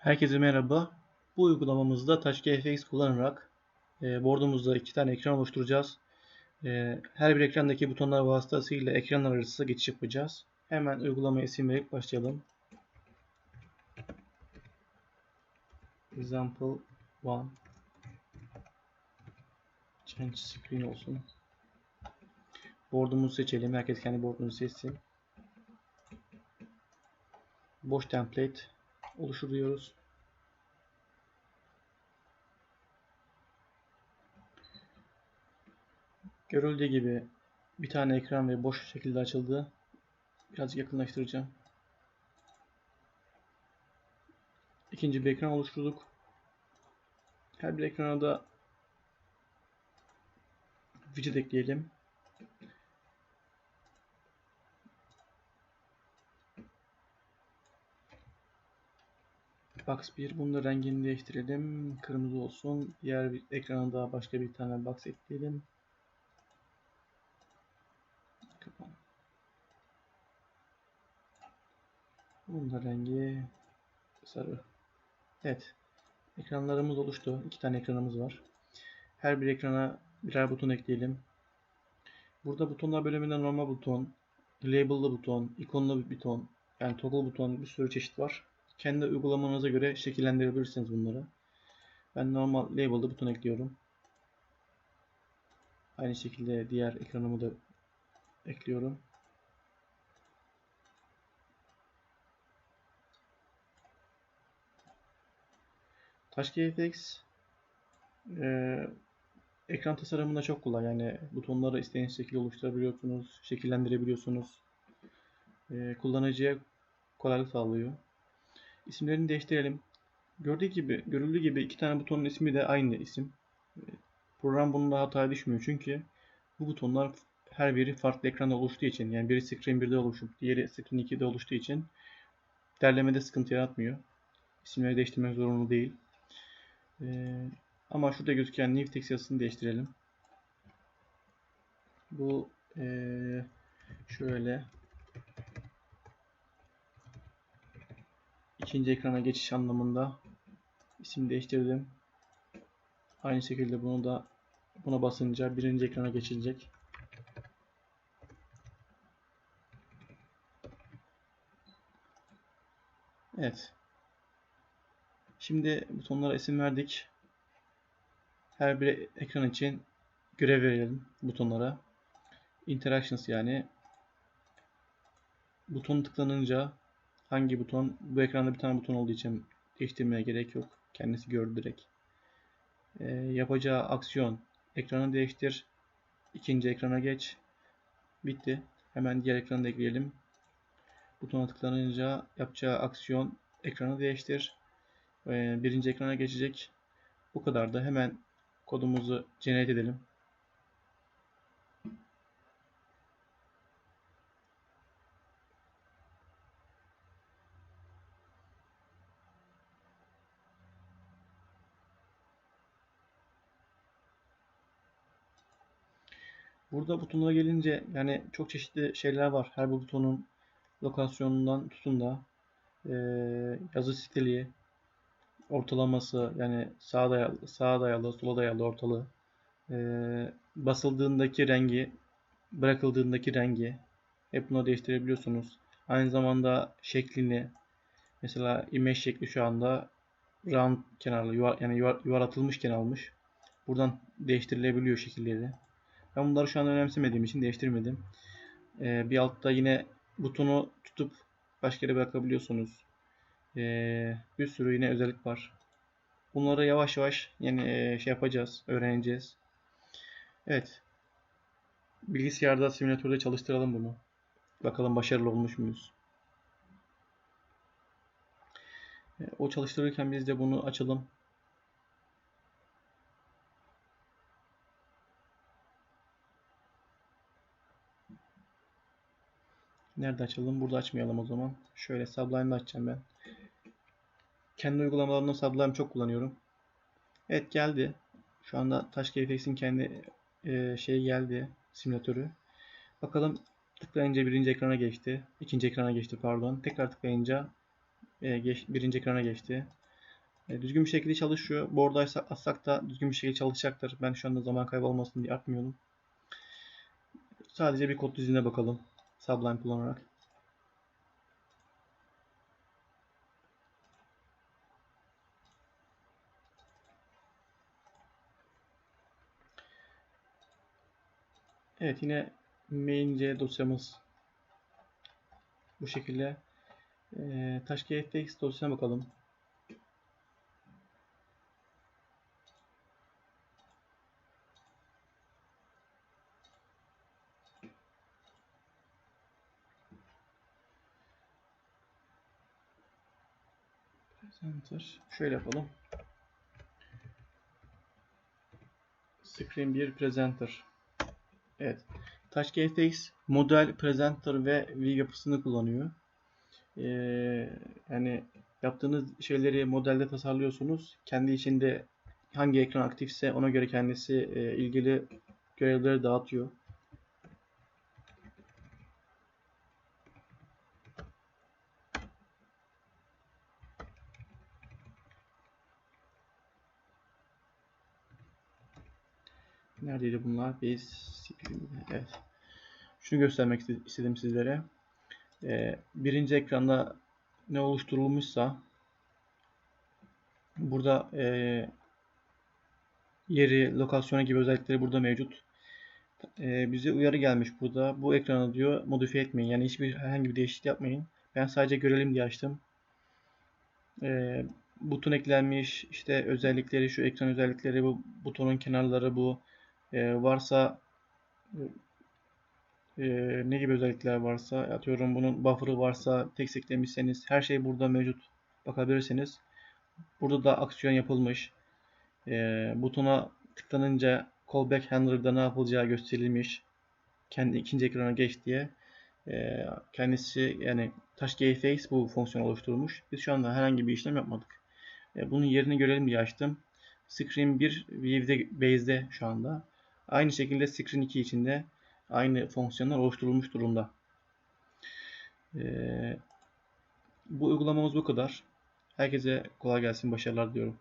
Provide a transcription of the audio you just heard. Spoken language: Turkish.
Herkese merhaba. Bu uygulamamızda TouchGFX kullanarak e, board'umuzda iki tane ekran oluşturacağız. E, her bir ekrandaki butonlar vasıtasıyla ekranlar arası geçiş yapacağız. Hemen uygulamaya isim verip başlayalım. Example 1 Change screen olsun. Board'umuzu seçelim. Herkes kendi board'unu seçsin. Boş template oluşturuyoruz. Görüldüğü gibi bir tane ekran ve boş şekilde açıldı. Biraz yakınlaştıracağım. İkinci bir ekran oluşturduk. Her bir ekrana da widget ekleyelim. Box 1. Bunun da rengini değiştirelim. Kırmızı olsun. Diğer bir ekrana da başka bir tane box ekleyelim. Kapan. Bunun da rengi sarı. Evet. Ekranlarımız oluştu. İki tane ekranımız var. Her bir ekrana birer buton ekleyelim. Burada butonlar bölümünde normal buton, label'lı buton, ikonlu buton, yani toggle buton bir sürü çeşit var. Kendi uygulamanıza göre şekillendirebilirsiniz bunları. Ben normal label'lı buton ekliyorum. Aynı şekilde diğer ekranımı da ekliyorum. TouchGFX e, ekran tasarımında çok kolay. Yani butonları istediğiniz şekilde oluşturabiliyorsunuz, şekillendirebiliyorsunuz. E, kullanıcıya kolaylık sağlıyor. İsimlerini değiştirelim. Gördüğü gibi, görüldüğü gibi iki tane butonun ismi de aynı isim. Program bununla hataya düşmüyor çünkü bu butonlar her biri farklı ekranda oluştuğu için yani biri Screen 1'de oluşup diğeri Screen 2'de oluştuğu için derlemede sıkıntı yaratmıyor. İsimleri değiştirmek zorunlu değil. Ee, ama şurada gözüken new text yazısını değiştirelim. Bu ee, şöyle ikinci ekrana geçiş anlamında isim değiştirdim. Aynı şekilde bunu da buna basınca birinci ekrana geçilecek. Evet. Şimdi butonlara isim verdik. Her bir ekran için görev verelim butonlara. Interactions yani buton tıklanınca hangi buton bu ekranda bir tane buton olduğu için değiştirmeye gerek yok. Kendisi gördü direkt. Ee, yapacağı aksiyon ekranı değiştir. ikinci ekrana geç. Bitti. Hemen diğer ekranı da ekleyelim. Butona tıklanınca yapacağı aksiyon ekranı değiştir. Ee, birinci ekrana geçecek. Bu kadar da hemen kodumuzu generate edelim. Burada butonlara gelince yani çok çeşitli şeyler var. Her butonun lokasyonundan tutun da e, yazı stili, ortalaması yani sağa dayalı, sağa dayalı, sola dayalı ortalığı, e, basıldığındaki rengi, bırakıldığındaki rengi hep bunu değiştirebiliyorsunuz. Aynı zamanda şeklini mesela image şekli şu anda round kenarlı yuvar, yani yuvar, yuvarlatılmışken almış. Buradan değiştirilebiliyor şekilleri. Ben bunları şu an önemsemediğim için değiştirmedim. Ee, bir altta yine butonu tutup başka yere bırakabiliyorsunuz. Ee, bir sürü yine özellik var. Bunları yavaş yavaş yani e, şey yapacağız, öğreneceğiz. Evet. Bilgisayarda, simülatörde çalıştıralım bunu. Bakalım başarılı olmuş muyuz? E, o çalıştırırken biz de bunu açalım. Nerede açalım? Burada açmayalım o zaman. Şöyle Sublime'da açacağım ben. Kendi uygulamalarımda Sublime çok kullanıyorum. Evet geldi. Şu anda TouchGFX'in kendi e, şey geldi. Simülatörü. Bakalım tıklayınca birinci ekrana geçti. ikinci ekrana geçti pardon. Tekrar tıklayınca e, geç, birinci ekrana geçti. E, düzgün bir şekilde çalışıyor. Borda atsak da düzgün bir şekilde çalışacaktır. Ben şu anda zaman kaybı olmasın diye atmıyorum. Sadece bir kod diziline bakalım. Sublime kullanarak. Evet yine main.c dosyamız bu şekilde. Ee, TouchGFX dosyasına bakalım. Presenter. Şöyle yapalım. Screen 1 Presenter. Evet. TouchGFX model, presenter ve view yapısını kullanıyor. Ee, yani yaptığınız şeyleri modelde tasarlıyorsunuz. Kendi içinde hangi ekran aktifse ona göre kendisi e, ilgili görevleri dağıtıyor. Neredeydi bunlar? Biz evet. Şunu göstermek istedim sizlere. Ee, birinci ekranda ne oluşturulmuşsa burada e, yeri, lokasyonu gibi özellikleri burada mevcut. E, bize uyarı gelmiş burada. Bu ekranı diyor modifiye etmeyin. Yani hiçbir herhangi bir değişiklik yapmayın. Ben sadece görelim diye açtım. E, buton eklenmiş. işte özellikleri, şu ekran özellikleri, bu butonun kenarları, bu e, varsa e, ne gibi özellikler varsa atıyorum bunun buffer'ı varsa tek eklemişseniz her şey burada mevcut bakabilirsiniz. Burada da aksiyon yapılmış. E, butona tıklanınca callback handler'da ne yapılacağı gösterilmiş. Kendi ikinci ekrana geç diye. E, kendisi yani TouchGFX bu fonksiyon oluşturmuş. Biz şu anda herhangi bir işlem yapmadık. E, bunun yerini görelim diye açtım. Screen 1 View'de base'de şu anda. Aynı şekilde Screen 2 içinde aynı fonksiyonlar oluşturulmuş durumda. Ee, bu uygulamamız bu kadar. Herkese kolay gelsin, başarılar diliyorum.